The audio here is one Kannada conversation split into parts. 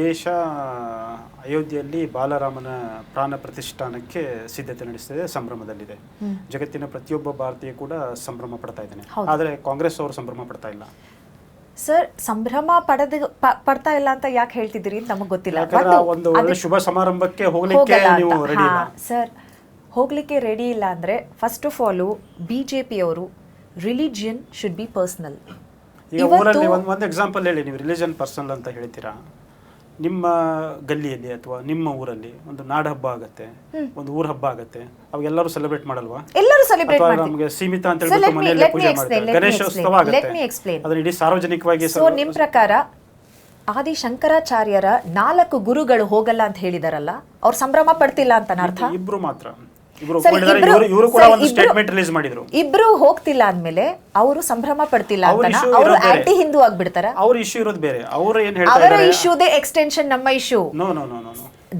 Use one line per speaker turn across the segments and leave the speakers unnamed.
ದೇಶ ಅಯೋಧ್ಯೆಯಲ್ಲಿ ಬಾಲರಾಮನ ಪ್ರಾಣ ಪ್ರತಿಷ್ಠಾನಕ್ಕೆ ಸಿದ್ಧತೆ ನಡೆಸ್ತಿದೆ ಸಂಭ್ರಮದಲ್ಲಿದೆ. ಜಗತ್ತಿನ ಪ್ರತಿಯೊಬ್ಬ ಭಾರತೀಯ ಕೂಡ ಸಂಭ್ರಮ ಪಡ್ತಾ ಇದ್ದಾನೆ. ಆದರೆ ಕಾಂಗ್ರೆಸ್ ಅವರು ಸಂಭ್ರಮ ಪಡ್ತಾ ಇಲ್ಲ.
ಸರ್ ಸಂಭ್ರಮ ಪಡೆದ ಪಡ್ತಾ ಇಲ್ಲ ಅಂತ ಯಾಕೆ ಹೇಳ್ತಿದ್ದೀರಿ ಅಂತ ನಮಗೆ ಗೊತ್ತಿಲ್ಲ.
ಒಂದು ಶುಭ ಸಮಾರಂಭಕ್ಕೆ ಹೋಗ್ಲಿಕ್ಕೆ ನೀವು ರೆಡಿ ಇಲ್ಲ.
ಸರ್ ಹೋಗ್ಲಿಕ್ಕೆ ರೆಡಿ ಇಲ್ಲ ಅಂದ್ರೆ first of all B J ಪಿಯವರು ರಿಲಿಜಿಯನ್ ಶುಡ್ ಬಿ ಪರ್ಸನಲ್
ಈಗ ಊರಲ್ಲಿ ಒಂದು ಒಂದು ಎಕ್ಸಾಂಪಲ್ ಹೇಳಿ ನೀವು ರಿಲಿಜನ್ ಪರ್ಸನಲ್ ಅಂತ ಹೇಳ್ತೀರಾ? ನಿಮ್ಮ ಗಲ್ಲಿಯಲ್ಲಿ ಅಥವಾ ನಿಮ್ಮ ಊರಲ್ಲಿ ಒಂದು ನಾಡ ಹಬ್ಬ ಆಗತ್ತೆ ಒಂದು ಊರ ಹಬ್ಬ ಆಗತ್ತೆ ಅವಾಗೆಲ್ಲರೂ ಸೆಲೆಬ್ರೇಟ್ ಮಾಡಲ್ವಾ?
ಎಲ್ಲರೂ ಸೆಲೆಬ್ರೇಟ್
ಅಥವಾ
ಮಾಡ್ತೀವಿ.
ನಮಗೆ ಸೀಮಿತ ಅಂತ ಹೇಳ್ಬಿಟ್ಟು ಮನೆಯಲ್ಲಿ ಪೂಜೆ ಮಾಡ್ತಾರೆ. ಗಣೇಶೋತ್ಸವ ಆಗುತ್ತೆ.
let explain.
ಅದನ್ನ ಇಡೀ ಸಾರ್ವಜನಿಕವಾಗಿ
ಸೊ ನಿಮ್ಮ ಪ್ರಕಾರ ಆದಿ ಶಂಕರಾಚಾರ್ಯರ ನಾಲ್ಕು ಗುರುಗಳು ಹೋಗಲ್ಲ ಅಂತ ಹೇಳಿದಾರಲ್ಲ ಅವ್ರು ಸಂಭ್ರಮ ಪಡ್ತಿಲ್ಲ ಅಂತ ಅರ್ಥ?
ಇಬ್ರು ಮಾತ್ರ. ಇಬ್ರು
ಹೋಗ್ತಿಲ್ಲ ಅಂದ್ಮೇಲೆ ಅವರು ಸಂಭ್ರಮ ಪಡ್ತಿಲ್ಲ
ಅವ್ರ
ಆಂಟಿ ಹಿಂದೂ ಆಗ್ಬಿಡ್ತಾರ?
ಅವ್ರ ಇಶ್ಯೂ ಇರೋದು ಬೇರೆ. ಅವ್ರು ಏನ್
ಇಶ್ಯೂದೇ ಎಕ್ಸ್ಟೆನ್ಷನ್ ನಮ್ಮ ಇಶ್ಯೂ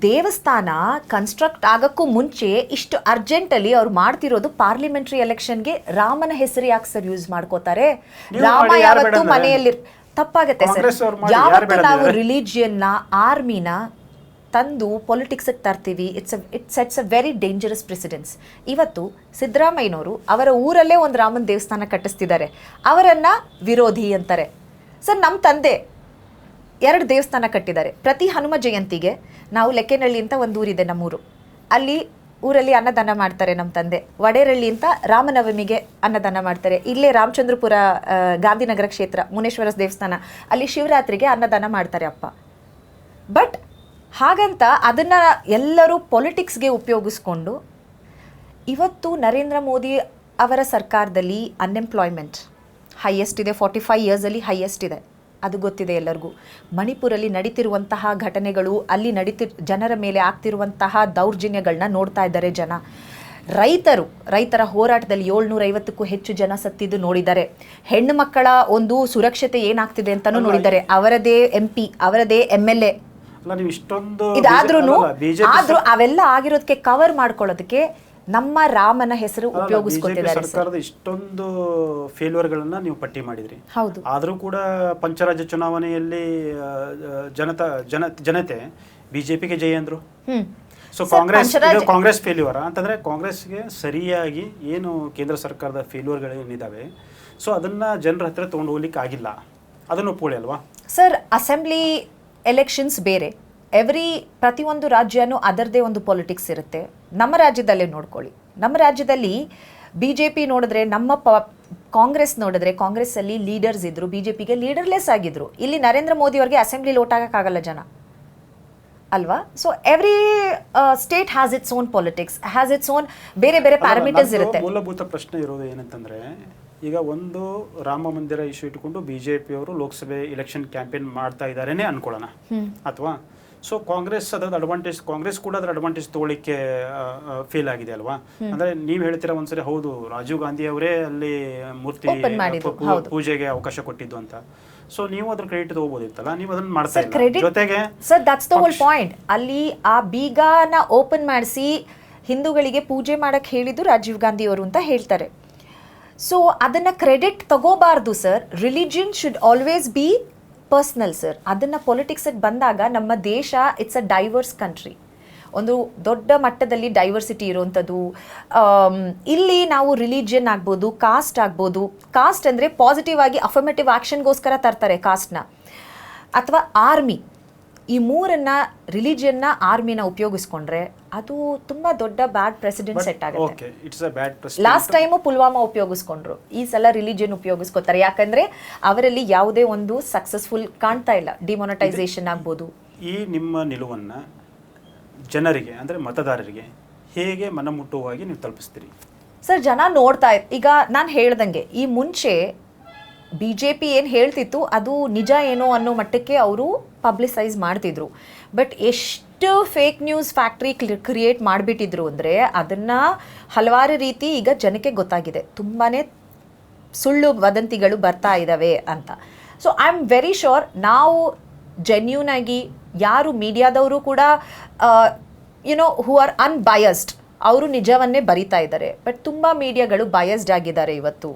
ದೇವಸ್ಥಾನ ಕನ್ಸ್ಟ್ರಕ್ಟ್ ಆಗಕ್ಕೂ ಮುಂಚೆ ಇಷ್ಟು ಅರ್ಜೆಂಟ್ ಅಲ್ಲಿ ಅವ್ರು ಮಾಡ್ತಿರೋದು ಪಾರ್ಲಿಮೆಂಟರಿ ಎಲೆಕ್ಷನ್ಗೆ ರಾಮನ ಹೆಸರು ಯಾಕೆ ಸರ್ ಯೂಸ್ ಮಾಡ್ಕೋತಾರೆ? ರಾಮ ಯಾವತ್ತು ಮನೆಯಲ್ಲಿ ತಪ್ಪಾಗತ್ತೆ ಸರ್ ಯಾವತ್ತು ನಾವು? ರಿಲಿಜಿಯನ್ನ ಆರ್ಮಿನ ತಂದು ಪೊಲಿಟಿಕ್ಸ್ಗೆ ತರ್ತೀವಿ. It's it sets a very dangerous precedence ಇವತ್ತು ಸಿದ್ದರಾಮಯ್ಯನವರು ಅವರ ಊರಲ್ಲೇ ಒಂದು ರಾಮನ ದೇವಸ್ಥಾನ ಕಟ್ಟಿಸ್ತಿದ್ದಾರೆ. ಅವರನ್ನ ವಿರೋಧಿ ಅಂತಾರೆ. ಸರ್ ನಮ್ಮ ತಂದೆ ಎರಡು ದೇವಸ್ಥಾನ ಕಟ್ಟಿದ್ದಾರೆ. ಪ್ರತಿ ಹನುಮ ಜಯಂತಿಗೆ ನಾವು ಲೆಕ್ಕೇನಹಳ್ಳಿ ಅಂತ ಒಂದು ಊರಿದೆ ನಮ್ಮೂರು. ಅಲ್ಲಿ ಊರಲ್ಲಿ ಅನ್ನದಾನ ಮಾಡ್ತಾರೆ ನಮ್ಮ ತಂದೆ. ವಡೇರಳ್ಳಿ ಅಂತ ರಾಮನವಮಿಗೆ ಅನ್ನದಾನ ಮಾಡ್ತಾರೆ. ಇಲ್ಲೇ ರಾಮಚಂದ್ರಪುರ ಗಾಂಧಿನಗರ ಕ್ಷೇತ್ರ, ಮುನೇಶ್ವರ ದೇವಸ್ಥಾನ, ಅಲ್ಲಿ ಶಿವರಾತ್ರಿಗೆ ಅನ್ನದಾನ ಮಾಡ್ತಾರೆ ಅಪ್ಪ. ಬಟ್ ಹಾಗಂತ ಅದನ್ನು ಎಲ್ಲರೂ ಪೊಲಿಟಿಕ್ಸ್ಗೆ ಉಪಯೋಗಿಸ್ಕೊಂಡು ಇವತ್ತು ನರೇಂದ್ರ ಮೋದಿ ಅವರ ಸರ್ಕಾರದಲ್ಲಿ ಅನ್ಎಂಪ್ಲಾಯ್ಮೆಂಟ್ ಹೈಯೆಸ್ಟ್ ಇದೆ ಫಾರ್ಟಿ ಫೈವ್ ಇಯರ್ಸಲ್ಲಿ ಹೈಯೆಸ್ಟ್ ಇದೆ. ಅದು ಗೊತ್ತಿದೆ ಎಲ್ಲರಿಗೂ. ಮಣಿಪುರಲ್ಲಿ ನಡೀತಿರುವಂತಹ ಘಟನೆಗಳು ಅಲ್ಲಿ ನಡೀತಿ ಜನರ ಮೇಲೆ ಆಗ್ತಿರುವಂತಹ ದೌರ್ಜನ್ಯಗಳನ್ನ ನೋಡ್ತಾ ಇದ್ದಾರೆ ಜನ. ರೈತರು ರೈತರ ಹೋರಾಟದಲ್ಲಿ ಏಳ್ನೂರ ಐವತ್ತಕ್ಕೂ ಹೆಚ್ಚು ಜನ ಸತ್ತಿದ್ದು ನೋಡಿದ್ದಾರೆ. ಹೆಣ್ಣು ಮಕ್ಕಳ ಒಂದು ಸುರಕ್ಷತೆ ಏನಾಗ್ತಿದೆ ಅಂತಲೂ ನೋಡಿದ್ದಾರೆ. ಅವರದೇ ಎಂ ಪಿ ಅವರದೇ ಎಂ ಎಲ್ ಎ
ನೀವು ಇಷ್ಟೊಂದು
ಇದಾದ್ರೂ ಆದ್ರೂ ಅವೆಲ್ಲ ಆಗಿರೋದಕ್ಕೆ ಕವರ್ ಮಾಡ್ಕೊಳ್ಳೋದಕ್ಕೆ ನಮ್ಮ ರಾಮನ ಹೆಸರು ಉಪಯೋಗಿಸ್ಕೊತಿದ್ದಾರೆ ಸರ್.
ಸರ್ಕಾರದ ಇಷ್ಟೊಂದು ಫೇಲ್ಯೂರ್ ಗಳನ್ನ ನೀವು ಪಟ್ಟಿ ಮಾಡಿದ್ರಿ.
ಹೌದು.
ಆದರೂ ಕೂಡ ಪಂಚರಾಜ್ಯ ಚುನಾವಣೆಯಲ್ಲಿ ಜನತಾ ಜನ ಜನತೆ ಬಿಜೆಪಿಗೆ ಜಯ ಅಂದ್ರು. ಸೊ ಕಾಂಗ್ರೆಸ್ ಕಾಂಗ್ರೆಸ್ ಫೇಲ್ಯೂರ್ ಅಂತಂದ್ರೆ ಕಾಂಗ್ರೆಸ್ಗೆ ಸರಿಯಾಗಿ ಏನು ಕೇಂದ್ರ ಸರ್ಕಾರದ ಫೇಲ್ಯೂರ್ಗಳು ಏನಿದಾವೆ? ಸೊ ಅದನ್ನ ಜನರ ಹತ್ರ ತಗೊಂಡು ಹೋಗ್ಲಿಕ್ಕೆ ಆಗಿಲ್ಲ ಅದನ್ನು ಒಪ್ಕೊಳ್ಳಿ ಅಲ್ವಾ?
ಸರ್ ಅಸೆಂಬ್ಲಿ ಎಲೆಕ್ಷನ್ಸ್ ಬೇರೆ. ಎವ್ರಿ ಪ್ರತಿಯೊಂದು ರಾಜ್ಯನೂ ಅದರದೇ ಒಂದು ಪೊಲಿಟಿಕ್ಸ್ ಇರುತ್ತೆ. ನಮ್ಮ ರಾಜ್ಯದಲ್ಲೇ ನೋಡ್ಕೊಳ್ಳಿ. ನಮ್ಮ ರಾಜ್ಯದಲ್ಲಿ ಬಿ ಜೆ ಪಿ ನೋಡಿದ್ರೆ ನಮ್ಮ ಪ ಕಾಂಗ್ರೆಸ್ ನೋಡಿದ್ರೆ ಕಾಂಗ್ರೆಸ್ಸಲ್ಲಿ ಲೀಡರ್ಸ್ ಇದ್ರು ಬಿ ಜೆ ಪಿಗೆ ಲೀಡರ್ಲೆಸ್ ಆಗಿದ್ರು. ಇಲ್ಲಿ ನರೇಂದ್ರ ಮೋದಿ ಅವ್ರಿಗೆ ಅಸೆಂಬ್ಲಿ ಲೋಟ್ ಆಗೋಕ್ಕಾಗಲ್ಲ ಜನ. ಅಲ್ವಾ? So every state has its own politics has its own ಬೇರೆ ಬೇರೆ ಪ್ಯಾರಾಮೀಟರ್ಸ್ ಇರುತ್ತೆ.
ಮೂಲಭೂತ ಪ್ರಶ್ನೆ ಇರೋದು ಏನಂತಂದ್ರೆ ಈಗ ಒಂದು ರಾಮ ಮಂದಿರ ಇಶ್ಯೂ ಇಟ್ಕೊಂಡು ಬಿಜೆಪಿಯವರು ಲೋಕಸಭೆ ಇಲೆಕ್ಷನ್ ಕ್ಯಾಂಪೇನ್ ಮಾಡ್ತಾ ಇದ್ದಾರೇನೆ ಅನ್ಕೊಳ್ಳೋಣ. ಅಥವಾ? ಸೊ ಕಾಂಗ್ರೆಸ್ ಅದ್ರ ಅಡ್ವಾಂಟೇಜ್ ಕಾಂಗ್ರೆಸ್ ಕೂಡ ಅದರ ಅಡ್ವಾಂಟೇಜ್ ತಗೊಳ್ಳಿಕ್ಕೆ ಫೇಲ್ ಆಗಿದೆ ಅಲ್ವಾ? ಅಂದ್ರೆ ನೀವ್ ಹೇಳ್ತೀರಾ ಒಂದ್ಸರಿ ಹೌದು ರಾಜೀವ್ ಗಾಂಧಿ ಅವರೇ ಅಲ್ಲಿ ಮೂರ್ತಿ. ಪೂಜೆಗೆ ಅವಕಾಶ ಕೊಟ್ಟಿದ್ದು ಅಂತ. ಸೊ ನೀವು ಅದ್ರ ಕ್ರೆಡಿಟ್ ತಗೋಬಹುದಿತ್ತಲ್ಲ ನೀವು ಅದನ್ನ ಮಾಡ್ತಾ
ಸರ್
ಇಲ್ಲ.
ಕ್ರೆಡಿಟ್
ಜೊತೆಗೆ
sir that's the whole point ಅಲ್ಲಿ ಆ ಬೀಗನ ಓಪನ್ ಮಾಡಿಸಿ ಹಿಂದೂಗಳಿಗೆ ಪೂಜೆ ಮಾಡಕ್ ಹೇಳಿದ್ದು ರಾಜೀವ್ ಗಾಂಧಿ ಅವರು ಅಂತ ಹೇಳ್ತಾರೆ. ಸೊ ಅದನ್ನು credit ತಗೋಬಾರ್ದು sir religion should always be personal sir ಅದನ್ನು ಪೊಲಿಟಿಕ್ಸಿಗೆ ಬಂದಾಗ ನಮ್ಮ ದೇಶ ಇಟ್ಸ್ ಅ ಡೈವರ್ಸ್ ಕಂಟ್ರಿ ಒಂದು ದೊಡ್ಡ ಮಟ್ಟದಲ್ಲಿ ಡೈವರ್ಸಿಟಿ ಇರುವಂಥದ್ದು ಇಲ್ಲಿ ನಾವು ರಿಲಿಜಿಯನ್ ಆಗ್ಬೋದು ಕಾಸ್ಟ್ ಆಗ್ಬೋದು. ಕಾಸ್ಟ್ ಅಂದರೆ ಪಾಸಿಟಿವ್ ಆಗಿ ಅಫರ್ಮೇಟಿವ್ ಆ್ಯಕ್ಷನ್ಗೋಸ್ಕರ ತರ್ತಾರೆ ಕಾಸ್ಟ್ನ ಅಥವಾ ಆರ್ಮಿ ಈ ಮೂರನ್ನ ರಿಲಿಜಿಯನ್ನ ಆರ್ಮಿನ ಉಪಯೋಗಿಸ್ಕೊಂಡ್ರೆ ಅದು ತುಂಬಾ ದೊಡ್ಡ ಬ್ಯಾಡ್ ಪ್ರೆಸಿಡೆಂಟ್ ಸೆಟ್ ಆಗುತ್ತೆ. ಲಾಸ್ಟ್ ಟೈಮು ಪುಲ್ವಾಮಾ ಉಪಯೋಗಿಸ್ಕೊಂಡ್ರು. ಈ ಸಲ ರಿಲಿಜಿಯನ್ ಉಪಯೋಗಿಸ್ಕೊತಾರೆ. ಯಾಕಂದ್ರೆ ಅವರಲ್ಲಿ ಯಾವುದೇ ಒಂದು ಸಕ್ಸಸ್ಫುಲ್ ಕಾಣ್ತಾ ಇಲ್ಲ. ಡಿಮೋನಟೈಸೇಷನ್ ಆಗ್ಬೋದು.
ಈ ನಿಮ್ಮ ನಿಲುವನ್ನ ಜನರಿಗೆ ಅಂದ್ರೆ ಮತದಾರರಿಗೆ ಹೇಗೆ ಮನಮುಟ್ಟುವಾಗಿ ನೀವು ತಲುಪಿಸ್ತೀರಿ?
ಸರ್ ಜನ ನೋಡ್ತಾ ಈಗ ನಾನು ಹೇಳ್ದಂಗೆ ಈ ಮುಂಚೆ ಬಿ ಜೆ ಪಿ ಏನು ಹೇಳ್ತಿತ್ತು ಅದು ನಿಜ ಏನೋ ಅನ್ನೋ ಮಟ್ಟಕ್ಕೆ ಅವರು ಪಬ್ಲಿಸೈಸ್ ಮಾಡ್ತಿದ್ರು. ಬಟ್ ಎಷ್ಟು ಫೇಕ್ ನ್ಯೂಸ್ ಫ್ಯಾಕ್ಟ್ರಿ ಕ್ರಿಯೇಟ್ ಮಾಡಿಬಿಟ್ಟಿದ್ರು ಅಂದರೆ ಅದನ್ನು ಹಲವಾರು ರೀತಿ ಈಗ ಜನಕ್ಕೆ ಗೊತ್ತಾಗಿದೆ. ತುಂಬಾ ಸುಳ್ಳು ವದಂತಿಗಳು ಬರ್ತಾ ಇದ್ದಾವೆ ಅಂತ. So I am very sure ನಾವು ಜೆನ್ಯೂನ್ ಆಗಿ ಯಾರು ಮೀಡಿಯಾದವರು ಕೂಡ ಯುನೋ ಹೂ ಆರ್ ಅನ್ಬಯಸ್ಡ್ ಅವರು ನಿಜವನ್ನೇ ಬರಿತಾ ಇದ್ದಾರೆ. ಬಟ್ ತುಂಬ ಮೀಡಿಯಾಗಳು ಬಯಸ್ಡ್ ಆಗಿದ್ದಾರೆ ಇವತ್ತು.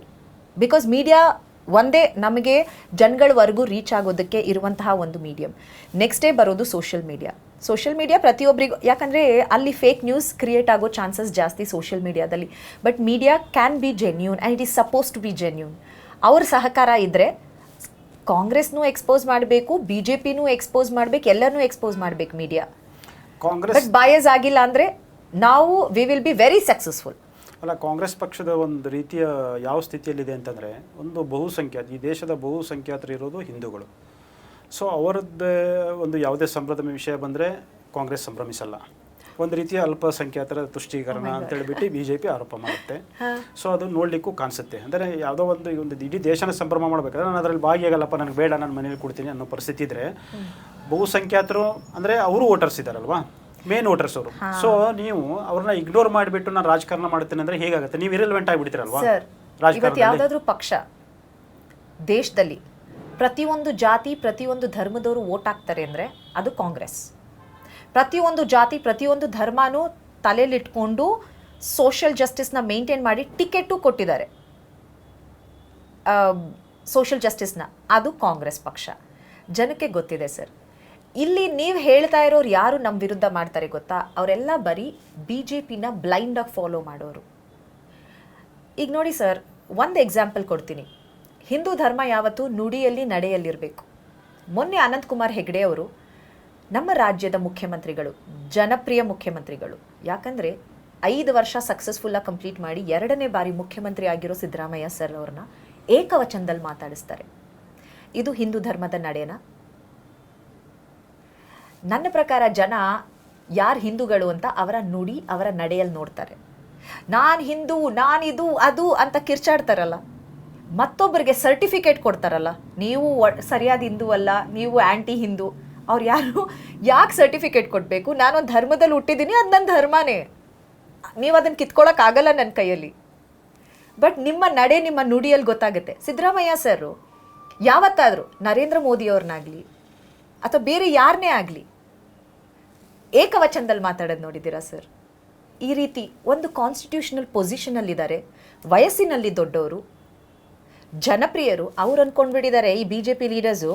ಬಿಕಾಸ್ ಮೀಡಿಯಾ ಒಂದೇ ನಮಗೆ ಜನಗಳವರೆಗೂ ರೀಚ್ ಆಗೋದಕ್ಕೆ ಇರುವಂತಹ ಒಂದು ಮೀಡಿಯಂ ನೆಕ್ಸ್ಟ್ ಡೇ ಬರೋದು ಸೋಷಿಯಲ್ ಮೀಡಿಯಾ ಸೋಷಿಯಲ್ ಮೀಡಿಯಾ ಪ್ರತಿಯೊಬ್ಬರಿಗೂ ಯಾಕಂದರೆ ಅಲ್ಲಿ ಫೇಕ್ ನ್ಯೂಸ್ ಕ್ರಿಯೇಟ್ ಆಗೋ ಚಾನ್ಸಸ್ ಜಾಸ್ತಿ ಸೋಷಿಯಲ್ ಮೀಡಿಯಾದಲ್ಲಿ but media can be genuine and it is suppose to be genuine ಅವ್ರ ಸಹಕಾರ ಇದ್ದರೆ ಕಾಂಗ್ರೆಸ್ನೂ ಎಕ್ಸ್ಪೋಸ್ ಮಾಡಬೇಕು ಬಿ ಜೆ ಪಿನೂ ಎಕ್ಸ್ಪೋಸ್ ಮಾಡಬೇಕು ಎಲ್ಲರನ್ನೂ ಎಕ್ಸ್ಪೋಸ್ ಮಾಡಬೇಕು ಮೀಡಿಯಾ
ಕಾಂಗ್ರೆಸ್
ಬಟ್ ಬಾಯಸ್ ಆಗಿಲ್ಲ ಅಂದರೆ ನಾವು we will be very successful
ಅಲ್ಲ ಕಾಂಗ್ರೆಸ್ ಪಕ್ಷದ ಒಂದು ರೀತಿಯ ಯಾವ ಸ್ಥಿತಿಯಲ್ಲಿದೆ ಅಂತಂದರೆ ಒಂದು ಬಹುಸಂಖ್ಯಾತ ಈ ದೇಶದ ಬಹುಸಂಖ್ಯಾತರು ಇರೋದು ಹಿಂದೂಗಳು. ಸೊ ಅವರದ್ದೇ ಒಂದು ಯಾವುದೇ ಸಂಭ್ರಮ ವಿಷಯ ಬಂದರೆ ಕಾಂಗ್ರೆಸ್ ಸಂಭ್ರಮಿಸಲ್ಲ. ಒಂದು ರೀತಿಯ ಅಲ್ಪಸಂಖ್ಯಾತರ ತುಷ್ಟೀಕರಣ ಅಂತ ಹೇಳಿಬಿಟ್ಟು ಬಿ ಜೆ ಪಿ ಆರೋಪ ಮಾಡುತ್ತೆ. ಸೊ ಅದು ನೋಡಲಿಕ್ಕೂ ಕಾಣಿಸುತ್ತೆ. ಅಂದರೆ ಯಾವುದೋ ಒಂದು ಈ ಒಂದು ಇಡೀ ದೇಶನ ಸಂಭ್ರಮ ಮಾಡಬೇಕಾದ್ರೆ ನಾನು ಅದರಲ್ಲಿ ಭಾಗಿಯಾಗಲ್ಲಪ್ಪ ನನಗೆ ಬೇಡ ನಾನು ಮನೇಲಿ ಕೊಡ್ತೀನಿ ಅನ್ನೋ ಪರಿಸ್ಥಿತಿ ಇದ್ದರೆ ಬಹುಸಂಖ್ಯಾತರು ಅಂದರೆ ಅವರು ವೋಟರ್ಸ್ ಇದ್ದಾರಲ್ವಾ ಮೇನ್ ವೋಟರ್ಸ್ ಅವರು. ಸೊ ನೀವು ಅವ್ರನ್ನ ಇಗ್ನೋರ್ ಮಾಡಿಬಿಟ್ಟು ನಾನು ರಾಜಕಾರಣ ಮಾಡ್ತೇನೆ ಅಂದ್ರೆ ಹೇಗಾಗುತ್ತೆ? ನೀವು ಇರಲ್ವೆಂಟ್ ಆಗಿಬಿಡ್ತೀರಲ್ವಾ?
ಸರ್ ಇವತ್ತು
ರಾಜಕಾರಣದಲ್ಲಿ?
ಪಕ್ಷ ದೇಶದಲ್ಲಿ ಪ್ರತಿಯೊಂದು ಜಾತಿ ಪ್ರತಿಯೊಂದು ಧರ್ಮದವರು ವೋಟ್ ಹಾಕ್ತಾರೆ ಅಂದರೆ ಅದು ಕಾಂಗ್ರೆಸ್. ಪ್ರತಿಯೊಂದು ಜಾತಿ ಪ್ರತಿಯೊಂದು ಧರ್ಮನೂ ತಲೆಯಲ್ಲಿಟ್ಕೊಂಡು ಸೋಷಿಯಲ್ ಜಸ್ಟಿಸ್ನ ಮೇಂಟೈನ್ ಮಾಡಿ ಟಿಕೆಟು ಕೊಟ್ಟಿದ್ದಾರೆ. ಸೋಷಿಯಲ್ ಜಸ್ಟಿಸ್ನ ಅದು ಕಾಂಗ್ರೆಸ್ ಪಕ್ಷ. ಜನಕ್ಕೆ ಗೊತ್ತಿದೆ ಸರ್ ಇಲ್ಲಿ ನೀವು ಹೇಳ್ತಾ ಇರೋರು ಯಾರು ನಮ್ಮ ವಿರುದ್ಧ ಮಾಡ್ತಾರೆ ಗೊತ್ತಾ? ಅವರೆಲ್ಲ ಬರೀ ಬಿ ಜೆ ಪಿನ ಬ್ಲೈಂಡಾಗಿ ಫಾಲೋ ಮಾಡೋರು. ಈಗ ನೋಡಿ ಸರ್, ಒಂದು ಎಕ್ಸಾಂಪಲ್ ಕೊಡ್ತೀನಿ. ಹಿಂದೂ ಧರ್ಮ ಯಾವತ್ತೂ ನುಡಿಯಲ್ಲಿ ನಡೆಯಲ್ಲಿರಬೇಕು. ಮೊನ್ನೆ ಅನಂತಕುಮಾರ್ ಹೆಗ್ಡೆ ಅವರು ನಮ್ಮ ರಾಜ್ಯದ ಮುಖ್ಯಮಂತ್ರಿಗಳು, ಜನಪ್ರಿಯ ಮುಖ್ಯಮಂತ್ರಿಗಳು, ಯಾಕಂದರೆ ಐದು ವರ್ಷ ಸಕ್ಸಸ್ಫುಲ್ಲಾಗಿ ಕಂಪ್ಲೀಟ್ ಮಾಡಿ ಎರಡನೇ ಬಾರಿ ಮುಖ್ಯಮಂತ್ರಿ ಆಗಿರೋ ಸಿದ್ದರಾಮಯ್ಯ ಸರ್ ಅವ್ರನ್ನ ಏಕವಚನದಲ್ಲಿ ಮಾತಾಡಿಸ್ತಾರೆ. ಇದು ಹಿಂದೂ ಧರ್ಮದ ನಡೆನ? ನನ್ನ ಪ್ರಕಾರ ಜನ ಯಾರು ಹಿಂದೂಗಳು ಅಂತ ಅವರ ನುಡಿ, ಅವರ ನಡೆಯಲ್ಲಿ ನೋಡ್ತಾರೆ. ನಾನು ಹಿಂದೂ ನಾನಿದು ಅದು ಅಂತ ಕಿರ್ಚಾಡ್ತಾರಲ್ಲ. ಮತ್ತೊಬ್ಬರಿಗೆ ಸರ್ಟಿಫಿಕೇಟ್ ಕೊಡ್ತಾರಲ್ಲ. ನೀವು ಸರಿಯಾದ ಹಿಂದೂ ಅಲ್ಲ, ನೀವು ಆ್ಯಂಟಿ ಹಿಂದೂ, ಅವ್ರು ಯಾರು ಯಾಕೆ ಸರ್ಟಿಫಿಕೇಟ್ ಕೊಡಬೇಕು? ನಾನೊಂದು ಧರ್ಮದಲ್ಲಿ ಹುಟ್ಟಿದ್ದೀನಿ ಅದು ನನ್ನ ಧರ್ಮನೇ. ನೀವು ಅದನ್ನು ಕಿತ್ಕೊಳ್ಳೋಕ್ಕಾಗಲ್ಲ ನನ್ನ ಕೈಯಲ್ಲಿ. ಬಟ್ ನಿಮ್ಮ ನಡೆ ನಿಮ್ಮ ನುಡಿಯಲ್ಲಿ ಗೊತ್ತಾಗುತ್ತೆ. ಸಿದ್ದರಾಮಯ್ಯ ಸರ್ ಯಾವತ್ತಾದರೂ ನರೇಂದ್ರ ಮೋದಿಯವ್ರನ್ನಾಗಲಿ, ಅಥವಾ ಬೇರೆ ಯಾರನ್ನೇ ಆಗಲಿ ಏಕವಚನದಲ್ಲಿ ಮಾತಾಡೋದು ನೋಡಿದ್ದೀರಾ, ಸರ್? ಈ ರೀತಿ ಒಂದು ಕಾನ್ಸ್ಟಿಟ್ಯೂಷನಲ್ ಪೊಸಿಷನಲ್ಲಿದ್ದಾರೆ ವಯಸ್ಸಿನಲ್ಲಿ ದೊಡ್ಡವರು, ಜನಪ್ರಿಯರು, ಅವ್ರು ಅಂದ್ಕೊಂಡ್ಬಿಟ್ಟಿದ್ದಾರೆ ಈ B J P leaders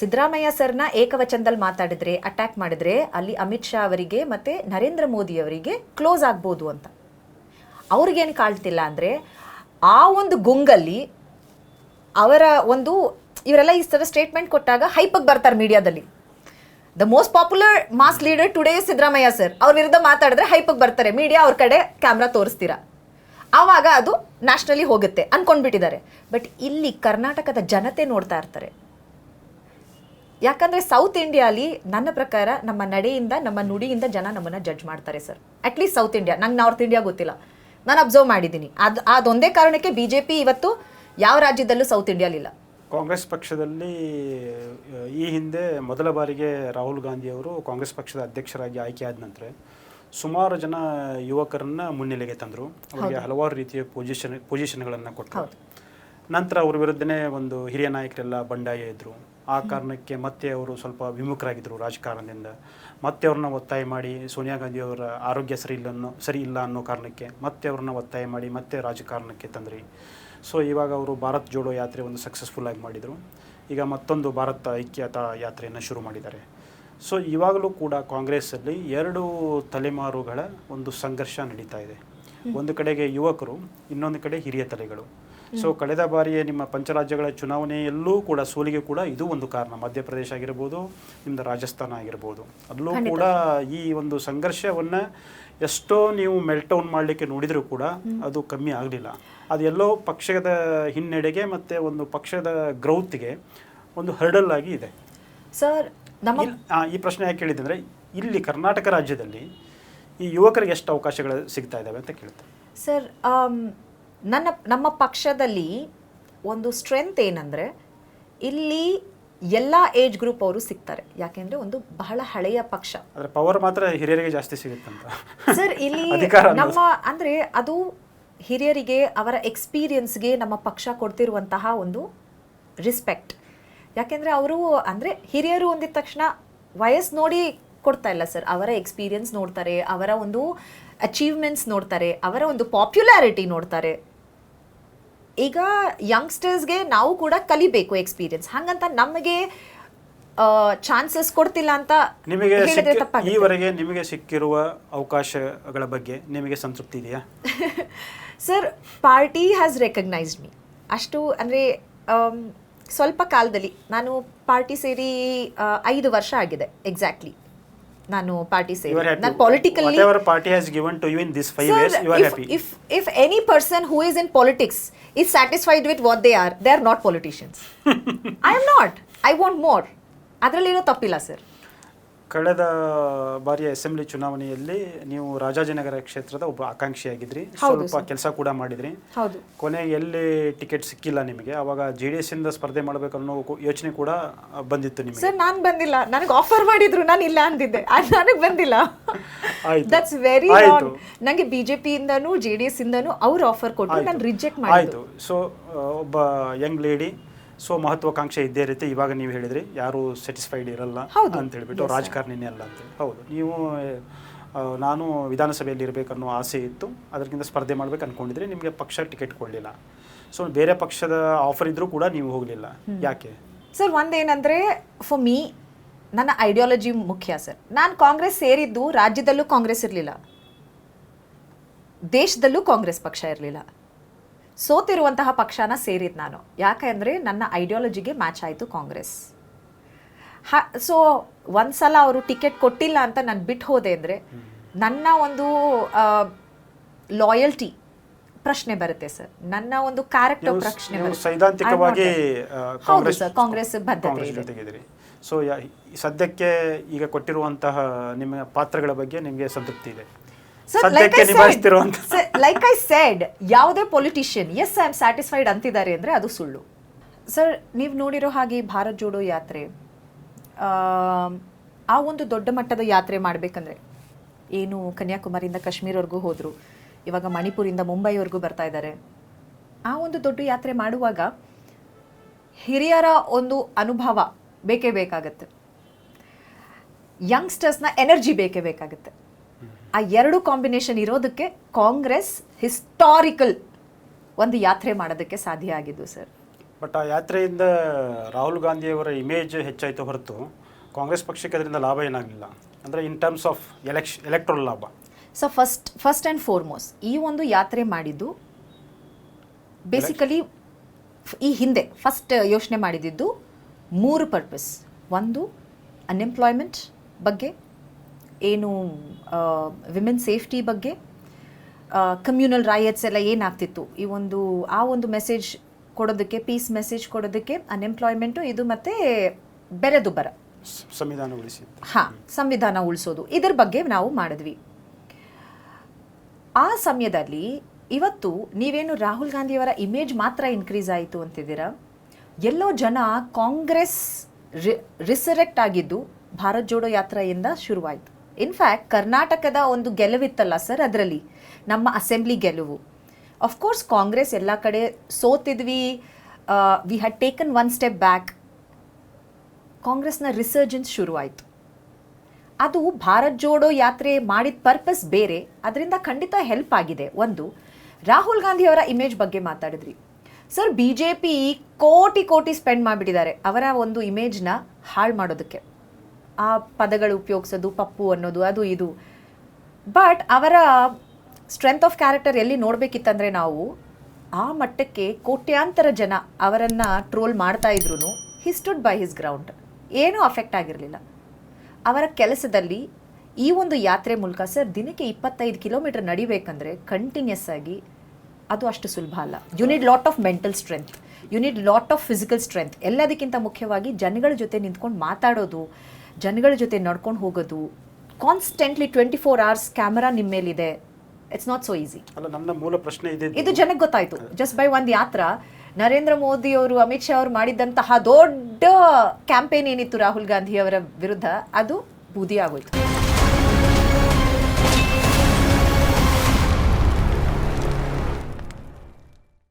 Siddaramaiah ಸರ್ನ ಏಕವಚನದಲ್ಲಿ ಮಾತಾಡಿದ್ರೆ ಅಟ್ಯಾಕ್ ಮಾಡಿದ್ರೆ, ಅಲ್ಲಿ ಅಮಿತ್ ಶಾ ಅವರಿಗೆ ಮತ್ತು ನರೇಂದ್ರ ಮೋದಿ ಅವರಿಗೆ ಕ್ಲೋಸ್ ಆಗ್ಬೋದು ಅಂತ. ಅವ್ರಿಗೇನು ಕಾಳ್ತಿಲ್ಲ ಅಂದರೆ, ಆ ಒಂದು ಗುಂಗಲ್ಲಿ ಅವರ ಒಂದು, ಇವರೆಲ್ಲ ಈ ಥರ ಸ್ಟೇಟ್ಮೆಂಟ್ ಕೊಟ್ಟಾಗ ಹೈಪಕ್ಕೆ ಬರ್ತಾರೆ ಮೀಡಿಯಾದಲ್ಲಿ. The most popular mass leader today Siddaramaiah sir ಅವ್ರ ವಿರುದ್ಧ ಮಾತಾಡಿದ್ರೆ ಹೈಪಕ್ಕೆ ಬರ್ತಾರೆ. ಮೀಡಿಯಾ ಅವ್ರ ಕಡೆ ಕ್ಯಾಮ್ರಾ ತೋರಿಸ್ತೀರಾ? ಆವಾಗ ಅದು ನ್ಯಾಷನಲಿ ಹೋಗುತ್ತೆ ಅನ್ಕೊಂಡ್ಬಿಟ್ಟಿದ್ದಾರೆ. ಬಟ್ ಇಲ್ಲಿ ಕರ್ನಾಟಕದ ಜನತೆ ನೋಡ್ತಾ ಇರ್ತಾರೆ. ಯಾಕಂದ್ರೆ ಸೌತ್ ಇಂಡಿಯಾಲಿ ನನ್ನ ಪ್ರಕಾರ ನಮ್ಮ ನಡೆಯಿಂದ, ನಮ್ಮ ನುಡಿಯಿಂದ ಜನ ನಮ್ಮನ್ನ ಜಡ್ಜ್ ಮಾಡ್ತಾರೆ sir at least south India ನಂಗೆ ನಾರ್ತ್ ಇಂಡಿಯಾ ಗೊತ್ತಿಲ್ಲ. ನಾನು ಅಬ್ಸರ್ವ್ ಮಾಡಿದ್ದೀನಿ. ಅದು, ಅದೊಂದೇ ಕಾರಣಕ್ಕೆ ಬಿ ಜೆ ಪಿ ಇವತ್ತು ಯಾವ ರಾಜ್ಯದಲ್ಲೂ ಸೌತ್ ಇಂಡಿಯಾಲಿಲ್ಲ
ಕಾಂಗ್ರೆಸ್ ಪಕ್ಷದಲ್ಲಿ ಈ ಹಿಂದೆ ಮೊದಲ ಬಾರಿಗೆ ರಾಹುಲ್ ಗಾಂಧಿಯವರು ಕಾಂಗ್ರೆಸ್ ಪಕ್ಷದ ಅಧ್ಯಕ್ಷರಾಗಿ ಆಯ್ಕೆಯಾದ ನಂತರ ಸುಮಾರು ಜನ ಯುವಕರನ್ನ ಮುನ್ನೆಲೆಗೆ ತಂದರು. ಅವರಿಗೆ ಹಲವಾರು ರೀತಿಯ ಪೊಸಿಷನ್ ಪೊಸಿಷನ್ಗಳನ್ನು ಕೊಟ್ಟರು. ನಂತರ ಅವ್ರ ವಿರುದ್ಧನೇ ಒಂದು ಹಿರಿಯ ನಾಯಕರೆಲ್ಲ ಬಂಡಾಯ ಇದ್ದರು ಆ ಕಾರಣಕ್ಕೆ ಮತ್ತೆ ಅವರು ಸ್ವಲ್ಪ ವಿಮುಖರಾಗಿದ್ದರು ರಾಜಕಾರಣದಿಂದ. ಮತ್ತೆ ಅವ್ರನ್ನ ಒತ್ತಾಯ ಮಾಡಿ ಸೋನಿಯಾ ಗಾಂಧಿ ಅವರ ಆರೋಗ್ಯ ಸರಿ ಇಲ್ಲ ಅನ್ನೋ ಸರಿ ಇಲ್ಲ ಅನ್ನೋ ಕಾರಣಕ್ಕೆ ಮತ್ತೆ ಅವ್ರನ್ನ ಒತ್ತಾಯ ಮಾಡಿ ಮತ್ತೆ ರಾಜಕಾರಣಕ್ಕೆ ತಂದ್ರಿ. ಸೊ ಇವಾಗ ಅವರು ಭಾರತ್ ಜೋಡೋ ಯಾತ್ರೆ ಒಂದು ಸಕ್ಸಸ್ಫುಲ್ ಆಗಿ ಮಾಡಿದರು. ಈಗ ಮತ್ತೊಂದು ಭಾರತ ಐಕ್ಯತಾ ಯಾತ್ರೆಯನ್ನು ಶುರು ಮಾಡಿದ್ದಾರೆ. ಸೊ ಇವಾಗಲೂ ಕೂಡ ಕಾಂಗ್ರೆಸ್ಸಲ್ಲಿ ಎರಡು ತಲೆಮಾರುಗಳ ಒಂದು ಸಂಘರ್ಷ ನಡೀತಾ ಇದೆ. ಒಂದು ಕಡೆಗೆ ಯುವಕರು ಇನ್ನೊಂದು ಕಡೆ ಹಿರಿಯ ತಲೆಗಳು. ಸೊ ಕಳೆದ ಬಾರಿಯೇ ನಿಮ್ಮ ಪಂಚರಾಜ್ಯಗಳ ಚುನಾವಣೆಯಲ್ಲೂ ಕೂಡ ಸೋಲಿಗೆ ಕೂಡ ಇದು ಒಂದು ಕಾರಣ. ಮಧ್ಯಪ್ರದೇಶ ಆಗಿರ್ಬೋದು ನಿಮ್ದು ರಾಜಸ್ಥಾನ ಆಗಿರ್ಬೋದು. ಅಲ್ಲೂ ಕೂಡ ಈ ಒಂದು ಸಂಘರ್ಷವನ್ನ ಎಷ್ಟೋ ನೀವು ಮೆಲ್ಟೌನ್ ಮಾಡಲಿಕ್ಕೆ ನೋಡಿದರೂ ಕೂಡ ಅದು ಕಮ್ಮಿ ಆಗಲಿಲ್ಲ. ಅದು ಎಲ್ಲೋ ಪಕ್ಷದ ಹಿನ್ನಡೆಗೆ ಮತ್ತೆ ಒಂದು ಪಕ್ಷದ ಗ್ರೌತ್ಗೆ ಒಂದು ಹರ್ಡಲ್ ಆಗಿ ಇದೆ.
ಸರ್ ನಮ್ಮ
ಈ ಪ್ರಶ್ನೆ ಯಾಕೆ ಕೇಳಿದ್ರೆ ಇಲ್ಲಿ ಕರ್ನಾಟಕ ರಾಜ್ಯದಲ್ಲಿ ಈ ಯುವಕರಿಗೆ ಎಷ್ಟು ಅವಕಾಶಗಳು ಸಿಗ್ತಾ ಇದ್ದಾವೆ ಅಂತ ಕೇಳ್ತಾರೆ
ಸರ್ ನನ್ನ ನಮ್ಮ ಪಕ್ಷದಲ್ಲಿ ಒಂದು ಸ್ಟ್ರೆಂತ್ ಏನಂದರೆ ಇಲ್ಲಿ ಎಲ್ಲ ಏಜ್ ಗ್ರೂಪ್ ಅವರು ಸಿಗ್ತಾರೆ. ಯಾಕೆಂದ್ರೆ ಒಂದು ಬಹಳ ಹಳೆಯ ಪಕ್ಷ.
ಪವರ್ ಮಾತ್ರ ಹಿರಿಯರಿಗೆ ಜಾಸ್ತಿ ಸಿಗುತ್ತಂತ.
ಸರ್ ಇಲ್ಲಿ ನಮ್ಮ ಅಂದ್ರೆ ಅದು ಹಿರಿಯರಿಗೆ ಅವರ ಎಕ್ಸ್ಪೀರಿಯನ್ಸ್ಗೆ ನಮ್ಮ ಪಕ್ಷ ಕೊಡ್ತಿರುವಂತಹ ಒಂದು ರಿಸ್ಪೆಕ್ಟ್ ಯಾಕೆಂದ್ರೆ ಅವರು ಅಂದ್ರೆ ಹಿರಿಯರು ಹೊಂದಿದ ತಕ್ಷಣ ವಯಸ್ಸು ನೋಡಿ ಕೊಡ್ತಾ ಇಲ್ಲ ಸರ್ ಅವರ ಎಕ್ಸ್ಪೀರಿಯನ್ಸ್ ನೋಡ್ತಾರೆ ಅವರ ಒಂದು ಅಚೀವ್ಮೆಂಟ್ಸ್ ನೋಡ್ತಾರೆ ಅವರ ಒಂದು ಪಾಪ್ಯುಲಾರಿಟಿ ನೋಡ್ತಾರೆ. ಈಗ ಯಂಗ್ಸ್ಟರ್ಸ್ಗೆ ನಾವು ಕೂಡ ಕಲಿಬೇಕು ಎಕ್ಸ್ಪೀರಿಯನ್ಸ್ ಹಂಗಂತ ನಮಗೆ ಚಾನ್ಸಸ್ ಕೊಡ್ತಿಲ್ಲ ಅಂತ
ನಿಮಗೆ
ಹೇಳಿದ್ರೆ
ಸಿಕ್ಕಿ-
ತಪ್ಪಾಗುತ್ತೆ.
ಈವರೆಗೆ ನಿಮಗೆ ಸಿಕ್ಕಿರುವ ಅವಕಾಶಗಳ ಬಗ್ಗೆ ನಿಮಗೆ ಸಂತೃಪ್ತಿ ಇದೆಯಾ?
Sir party has recognised me ಅಷ್ಟು ಅಂದರೆ ಸ್ವಲ್ಪ ಕಾಲದಲ್ಲಿ ನಾನು ಪಾರ್ಟಿ ಸೇರಿ ಆ, ಐದು ವರ್ಷ ಆಗಿದೆ ಎಕ್ಸಾಕ್ಟ್ಲಿ ನಾನು ಪಾರ್ಟಿ
ಯು
ಸೇರಿ
ಆರ್ ಹ್ಯಾಪಿ
ನಾನು
politically whatever party has given to you in this five years you are happy
if if any person who is in politics is satisfied with what they are, they are not politicians. I am not. I want more. ಅದರಲ್ಲೇನೂ ತಪ್ಪಿಲ್ಲ ಸರ್
ಕಳೆದ ಬಾರಿಯ ಅಸೆಂಬ್ಲಿ ಚುನಾವಣೆಯಲ್ಲಿ ನೀವು ರಾಜಾಜಿನಗರ ಕ್ಷೇತ್ರದ ಒಬ್ಬ ಆಕಾಂಕ್ಷಿಯಾಗಿದ್ರಿ. ಸ್ವಲ್ಪ ಕೆಲಸ ಕೂಡ ಮಾಡಿದ್ರಿ.
ಕೊನೆ
ಕೊನೆಗೆ ಎಲ್ಲಿ ಟಿಕೆಟ್ ಸಿಕ್ಕಿಲ್ಲ ನಿಮಗೆ. ಅವಾಗ ಜೆ ಡಿ ಎಸ್ ಇಂದ ಸ್ಪರ್ಧೆ ಮಾಡಬೇಕು ಅನ್ನೋ ಯೋಚನೆ ಕೂಡ ಬಂದಿತ್ತು ನಿಮಗೆ.
ಸರ್ ನಾನು ಬಂದಿಲ್ಲ. ನನಗೆ ಆಫರ್ ಮಾಡಿದ್ರು. ನಾನು ಇಲ್ಲ ಅಂದಿದ್ದೆ. ನನಗೆ ಬಂದಿಲ್ಲ. That's
very.
ರಾಂಗ್ ನನಗೆ ಬಿಜೆಪಿಯಿಂದನೂ ಜೆ ಡಿ ಎಸ್ ಇಂದನೂ ಅವ್ರು ಆಫರ್ ಕೊಟ್ಟರು ನಾನು ರಿಜೆಕ್ಟ್ ಮಾಡಿದ್ದು.
ಆಯಿತು. ಸೊ ಒಬ್ಬ ಯಂಗ್ ಲೇಡಿ ಸೊ ಮಹತ್ವಾಕಾಂಕ್ಷೆ ಇದ್ದೇ ಇರುತ್ತೆ. ಇವಾಗ ನೀವು ಹೇಳಿದ್ರಿ ಯಾರು ಸ್ಯಾಟಿಸ್ಫೈಡ್ ಇರಲ್ಲ
ಹೌದು.
ಅಂತ ಹೇಳ್ಬಿಟ್ಟು ರಾಜಕಾರಣಿನೇ ಅಲ್ಲ ಅಂತ. ಹೌದು. ನೀವು ನಾನು ವಿಧಾನಸಭೆಯಲ್ಲಿ ಇರಬೇಕನ್ನೋ ಆಸೆ ಇತ್ತು. ಅದಕ್ಕಿಂತ ಸ್ಪರ್ಧೆ ಮಾಡ್ಬೇಕು ಅನ್ಕೊಂಡಿದ್ರಿ. ನಿಮಗೆ ಪಕ್ಷ ಟಿಕೆಟ್ ಕೊಡಲಿಲ್ಲ. ಸೊ ಬೇರೆ ಪಕ್ಷದ ಆಫರ್ ಇದ್ರೂ ಕೂಡ ನೀವು ಹೋಗಲಿಲ್ಲ. ಯಾಕೆ?
ಸರ್ ಒಂದೇನಂದ್ರೆ ಫಾರ್ ಮೀ ನನ್ನ ಐಡಿಯಾಲಜಿ ಮುಖ್ಯ ಸರ್ ನಾನು ಕಾಂಗ್ರೆಸ್ ಸೇರಿದ್ದು ರಾಜ್ಯದಲ್ಲೂ ಕಾಂಗ್ರೆಸ್ ಇರಲಿಲ್ಲ. ದೇಶದಲ್ಲೂ ಕಾಂಗ್ರೆಸ್ ಪಕ್ಷ ಇರಲಿಲ್ಲ. ಸೋತಿರುವಂತಹ ಪಕ್ಷನ ಸೇರಿದ್ದು ನಾನು. ಯಾಕೆಂದರೆ ನನ್ನ ಐಡಿಯಾಲಜಿಗೆ ಮ್ಯಾಚ್ ಆಯಿತು ಕಾಂಗ್ರೆಸ್. ಹ ಸೊ ಒಂದ್ಸಲ ಅವರು ಟಿಕೆಟ್ ಕೊಟ್ಟಿಲ್ಲ ಅಂತ ನಾನು ಬಿಟ್ಟು ಹೋದೆ ಅಂದರೆ ನನ್ನ ಒಂದು ಲಾಯಲ್ಟಿ ಪ್ರಶ್ನೆ ಬರುತ್ತೆ ಸರ್. ನನ್ನ ಒಂದು ಕ್ಯಾರೆಕ್ಟರ್ ಪ್ರಶ್ನೆ
ಸೈದ್ಧಾಂತಿಕವಾಗಿ
ಹೌದು ಸರ್ ಕಾಂಗ್ರೆಸ್ ಬದ್ಧತೆ
ಸೊ ಸದ್ಯಕ್ಕೆ ಈಗ ಕೊಟ್ಟಿರುವಂತಹ ನಿಮ್ಮ ಪಾತ್ರಗಳ ಬಗ್ಗೆ ನಿಮಗೆ ಸಂತೃಪ್ತಿ ಇದೆ. ಸದ್ಯಕ್ಕೆ ನಿಭಾಯಿಸ್ತಿರುವಂತ
ಲೈಕ್ ಐ ಸೆಡ್ ಯಾವುದೇ politician yes I am satisfied ಅಂತಿದ್ದಾರೆ ಅಂದರೆ ಅದು ಸುಳ್ಳು. ಸರ್ ನೀವು ನೋಡಿರೋ ಹಾಗೆ ಭಾರತ್ ಜೋಡೋ ಯಾತ್ರೆ ಆ ಒಂದು ದೊಡ್ಡ ಮಟ್ಟದ ಯಾತ್ರೆ ಮಾಡಬೇಕಂದ್ರೆ ಏನು ಕನ್ಯಾಕುಮಾರಿಯಿಂದ ಕಾಶ್ಮೀರವರೆಗೂ ಹೋದರು ಇವಾಗ ಮಣಿಪುರಿಂದ ಮುಂಬೈವರೆಗೂ ಬರ್ತಾ ಇದ್ದಾರೆ. ಆ ಒಂದು ದೊಡ್ಡ ಯಾತ್ರೆ ಮಾಡುವಾಗ ಹಿರಿಯರ ಒಂದು ಅನುಭವ ಬೇಕೇ ಬೇಕಾಗತ್ತೆ. ಯಂಗ್ಸ್ಟರ್ಸ್ನ ಎನರ್ಜಿ ಬೇಕೇ ಬೇಕಾಗುತ್ತೆ. ಆ ಎರಡು ಕಾಂಬಿನೇಷನ್ ಇರೋದಕ್ಕೆ ಕಾಂಗ್ರೆಸ್ ಹಿಸ್ಟಾರಿಕಲ್ ಒಂದು ಯಾತ್ರೆ ಮಾಡೋದಕ್ಕೆ ಸಾಧ್ಯ ಆಗಿದ್ದು ಸರ್
ಬಟ್ ಆ ಯಾತ್ರೆಯಿಂದ ರಾಹುಲ್ ಗಾಂಧಿಯವರ ಇಮೇಜ್ ಹೆಚ್ಚಾಯಿತು ಹೊರತು ಕಾಂಗ್ರೆಸ್ ಪಕ್ಷಕ್ಕೆ ಅದರಿಂದ ಲಾಭ ಏನಾಗಲಿಲ್ಲ. ಅಂದರೆ in terms of election electoral ಲಾಭ.
So first first and foremost ಈ ಒಂದು ಯಾತ್ರೆ ಮಾಡಿದ್ದು ಬೇಸಿಕಲಿ ಈ ಹಿಂದೆ ಫಸ್ಟ್ ಯೋಚನೆ ಮಾಡಿದ್ದು ಮೂರು ಪರ್ಪಸ್ ಒಂದು ಅನ್ಎಂಪ್ಲಾಯ್ಮೆಂಟ್ ಬಗ್ಗೆ ಏನು ವಿಮೆನ್ ಸೇಫ್ಟಿ ಬಗ್ಗೆ ಕಮ್ಯುನಲ್ ರೈಟ್ಸ್ ಎಲ್ಲ ಏನಾಗ್ತಿತ್ತು? ಈ ಒಂದು ಆ ಒಂದು ಮೆಸೇಜ್ ಕೊಡೋದಕ್ಕೆ ಪೀಸ್ ಮೆಸೇಜ್ ಕೊಡೋದಕ್ಕೆ ಅನ್ಎಂಪ್ಲಾಯ್ಮೆಂಟು ಇದು ಮತ್ತು ಬೆರೆದು
ಬರ. ಸಂವಿಧಾನ ಉಳಿಸಿ
ಹಾ ಸಂವಿಧಾನ ಉಳಿಸೋದು. ಇದ್ರ ಬಗ್ಗೆ ನಾವು ಮಾಡಿದ್ವಿ. ಆ ಸಮಯದಲ್ಲಿ ಇವತ್ತು ನೀವೇನು ರಾಹುಲ್ ಗಾಂಧಿಯವರ ಇಮೇಜ್ ಮಾತ್ರ ಇನ್ಕ್ರೀಸ್ ಆಯಿತು ಅಂತಿದ್ದೀರಾ? ಎಲ್ಲೋ ಜನ ಕಾಂಗ್ರೆಸ್ ರಿಸರೆಕ್ಟ್ ಆಗಿದ್ದು ಭಾರತ್ ಜೋಡೋ ಯಾತ್ರೆಯಿಂದ ಶುರುವಾಯಿತು. ಇನ್ಫ್ಯಾಕ್ಟ್ ಕರ್ನಾಟಕದ ಒಂದು ಗೆಲುವಿತ್ತಲ್ಲ ಸರ್ ಅದರಲ್ಲಿ? ನಮ್ಮ ಅಸೆಂಬ್ಲಿ ಗೆಲುವು. ಅಫ್ಕೋರ್ಸ್ ಕಾಂಗ್ರೆಸ್ ಎಲ್ಲ ಕಡೆ ಸೋತಿದ್ವಿ. We had taken one step back ಕಾಂಗ್ರೆಸ್ನ ರಿಸರ್ಜೆನ್ಸ್ ಶುರುವಾಯಿತು. ಅದು ಭಾರತ್ ಜೋಡೋ ಯಾತ್ರೆ ಮಾಡಿದ ಪರ್ಪಸ್ ಬೇರೆ. ಅದರಿಂದ ಖಂಡಿತ ಹೆಲ್ಪ್ ಆಗಿದೆ. ಒಂದು, ರಾಹುಲ್ ಗಾಂಧಿ ಅವರ ಇಮೇಜ್ ಬಗ್ಗೆ ಮಾತಾಡಿದ್ರಿ. ಸರ್ ಬಿ ಜೆ ಪಿ ಕೋಟಿ ಕೋಟಿ ಸ್ಪೆಂಡ್ ಮಾಡಿಬಿಟ್ಟಿದ್ದಾರೆ. ಅವರ ಒಂದು ಇಮೇಜ್ನ ಹಾಳು ಮಾಡೋದಕ್ಕೆ. ಆ ಪದಗಳು ಉಪಯೋಗಿಸೋದು, ಪಪ್ಪು ಅನ್ನೋದು, ಅದು ಇದು. ಬಟ್ ಅವರ ಸ್ಟ್ರೆಂತ್ ಆಫ್ ಕ್ಯಾರೆಕ್ಟರ್ ಎಲ್ಲಿ ನೋಡಬೇಕಿತ್ತಂದರೆ ನಾವು ಆ ಮಟ್ಟಕ್ಕೆ ಕೋಟ್ಯಾಂತರ ಜನ ಅವರನ್ನು ಟ್ರೋಲ್ ಮಾಡ್ತಾ ಇದ್ರು he stood by his ground ಏನೂ ಅಫೆಕ್ಟ್ ಆಗಿರಲಿಲ್ಲ. ಅವರ ಕೆಲಸದಲ್ಲಿ ಈ ಒಂದು ಯಾತ್ರೆ ಮೂಲಕ ಸರ್ ದಿನಕ್ಕೆ ಇಪ್ಪತ್ತೈದು ಕಿಲೋಮೀಟರ್ ನಡಿಬೇಕಂದ್ರೆ ಕಂಟಿನ್ಯೂಸ್ ಆಗಿ ಅದು ಅಷ್ಟು ಸುಲಭ ಅಲ್ಲ. You need lot of mental strength you need lot of physical strength ಎಲ್ಲದಕ್ಕಿಂತ ಮುಖ್ಯವಾಗಿ ಜನಗಳ ಜೊತೆ ನಿಂತ್ಕೊಂಡು ಮಾತಾಡೋದು ಜನಗಳ ಜೊತೆ ನಡ್ಕೊಂಡು ಹೋಗೋದು constantly twenty four hours camera ನಿಮ್ಮ ಮೇಲಿದೆ ಇಟ್ಸ್ ನಾಟ್ ಸೋ ಈಸಿ
ಅಲ್ಲ ನನ್ನ ಮೂಲ ಪ್ರಶ್ನೆ ಇದೆ
ಇದು ಜನಕ್ಕೆ ಗೊತ್ತಾಯ್ತು. ಜಸ್ಟ್ ಬೈ ಒಂದು ಯಾತ್ರ ನರೇಂದ್ರ ಮೋದಿ ಅವರು ಅಮಿತ್ ಶಾ ಅವರು ಮಾಡಿದಂತಹ ದೊಡ್ಡ ಕ್ಯಾಂಪೇನ್ ಏನಿತ್ತು ರಾಹುಲ್ ಗಾಂಧಿ ಅವರ ವಿರುದ್ಧ ಅದು ಬೂದಿ ಆಗೋಯ್ತು.